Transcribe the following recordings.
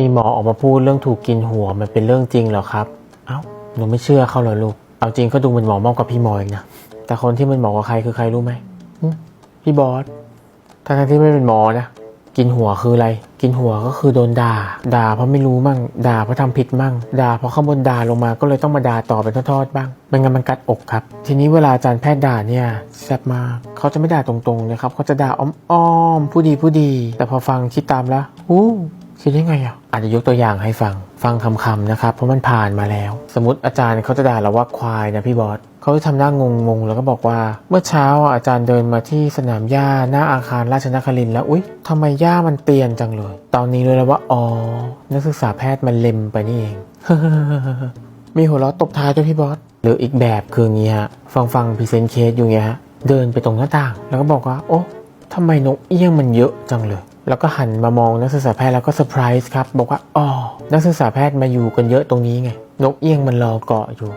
มีหมอออกมาพูดเรื่องถูกกินหัวมันเป็นเรื่องจริงเหรอครับ เอ้าหนูไม่เชื่อเขาเหรอลูก เอาจริงก็ดูเหมันหมอมากกว่าพี่หมออีกนะ แต่คนที่มันหมอกว่าใครคือใครรู้ไหมพี่บอสทั้งที่ไม่เป็นหมอนะ กินหัวคืออะไร กินหัวก็คือโดนด่า ด่าเพราะไม่รู้มั่ง ด่าเพราะทำผิดมั่ง ด่าเพราะข้างบนด่าลงมาก็เลยต้องมาด่าต่อเป็นทอดๆบ้างไม่งั้นมันกัดอกครับ ทีนี้เวลาอาจารย์แพทย์ด่าเนี่ยแซ่บมากเขาจะไม่ด่าตรงๆนะครับเขาจะด่าอ้อมๆผู้ดีผู้ดี แต่พอฟังคิดตามแล้วอู้ คิดได้ไงอะอาจจะยกตัวอย่างให้ฟัง ฟังคำๆนะครับ เพราะมันผ่านมาแล้ว สมมติอาจารย์เขาจะด่าเราว่าควายนะพี่บอสเขาจะทำหน้างงๆแล้วก็บอกว่า เมื่อเช้าอาจารย์เดินมาที่สนามหญ้าหน้าอาคารราชนครินแล้วอุ๊ยทำไมหญ้ามันเตียนจังเลย ตอนนี้เลยแล้วว่าอ๋อนักศึกษาแพทย์มันเล็มไปนี่เอง มีหัวเราะตบท้ายด้วยพี่บอสหรืออีกแบบคืออย่างงี้ฮะฟังฟังพรีเซนต์เคสอยู่เงี้ยฮะเดินไปตรงหน้าต่าง แล้วก็บอกว่า โอ้ทำไมนกเอี้ยงมันเยอะจังเลย แล้วก็หันมามองนักศึกษาแพทย์แล้วก็เซอร์ไพรส์ครับ บอกว่าอ๋อนักศึกษาแพทย์มาอยู่กันเยอะตรงนี้ไง นกเอี้ยงมันรอเกาะอยู่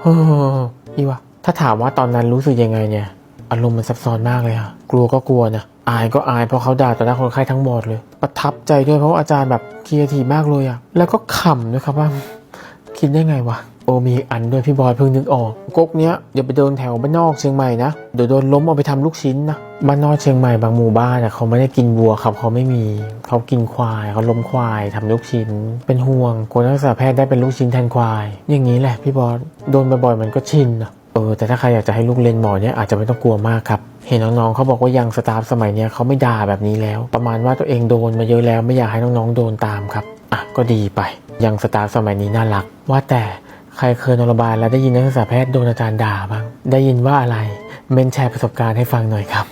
เฮ้อพี่วะถ้าถามว่าตอนนั้นรู้สึกยังไงเนี่ย อารมณ์มันซับซ้อนมากเลยค่ะกลัวก็กลัวนะอายก็อายเพราะเขาด่าต่อหน้าคนไข้ทั้งหมดเลย ประทับใจด้วยเพราะาอาจารย์แบบครีเอทีมากเลยอะแล้วก็ขำด้วยครับว่า คิดได้ไงวะ โอมีอันด้วยพี่บอยเพิ่งนึกออกก๊กเนี้ยอย่าไปเดินแถวบ้านนอกเชียงใหม่นะเดี๋ยวโดนล้มเอาไปทำลูกชิ้นนะบ้านนอกเชียงใหม่บางหมู่บ้านอะเขาไม่ได้กินวัวครับเขาไม่มีเขากินควายเขาล้มควายทำลูกชิ้น เป็นห่วงกลัวนักศึกษาแพทย์ได้เป็นลูกชิ้นแทนควาย อย่างนี้แหละพี่บอสโดนบ่อยๆมันก็ชินนะเออแต่ถ้าใครอยากจะให้ลูกเรียนหมอเนี่ยอาจจะไม่ต้องกลัวมากครับ เห็นน้องๆเขาบอกว่ายังสตาฟสมัยเนี้ยเขาไม่ด่าแบบนี้แล้ว ประมาณว่าตัวเองโดนมาเยอะแล้วไม่อยากให้น้องๆโดนตามครับอะก็ดีไป ยังสตาฟสมัยนี้น่ารัก ว่าแต่ ใครเคยนอนโรงพยาบาลแล้วได้ยินนักศึกษาแพทย์โดนอาจารย์ด่าบ้าง ได้ยินว่าอะไร เมนแชร์ประสบการณ์ให้ฟังหน่อยครับ